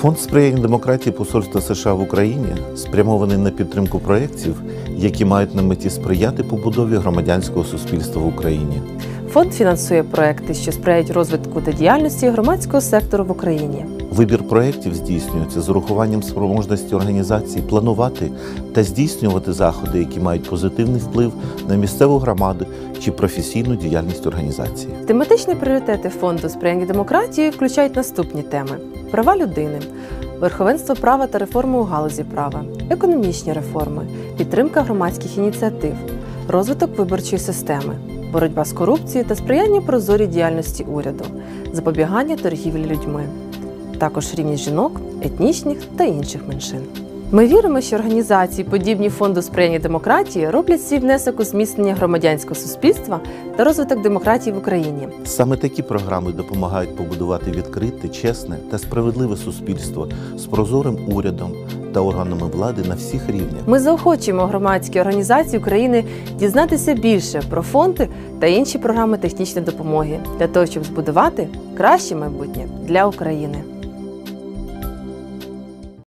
Фонд сприяння демократії Посольства США в Україні спрямований на підтримку проєктів, які мають на меті сприяти побудові громадянського суспільства в Україні. Фонд фінансує проекти, що сприяють розвитку та діяльності громадського сектору в Україні. Вибір проєктів здійснюється з урахуванням спроможності організацій планувати та здійснювати заходи, які мають позитивний вплив на місцеву громаду чи професійну діяльність організації. Тематичні пріоритети фонду сприяння демократії включають наступні теми: права людини, верховенство права та реформи у галузі права, економічні реформи, підтримка громадських ініціатив, розвиток виборчої системи, боротьба з корупцією та сприяння прозорій діяльності уряду, запобігання торгівлі людьми, також рівність жінок, етнічних та інших меншин. Ми віримо, що організації, подібні фонду сприяння демократії, роблять свій внесок у зміцнення громадянського суспільства та розвиток демократії в Україні. Саме такі програми допомагають побудувати відкрите, чесне та справедливе суспільство з прозорим урядом та органами влади на всіх рівнях. Ми заохочуємо громадські організації України дізнатися більше про фонди та інші програми технічної допомоги для того, щоб збудувати краще майбутнє для України.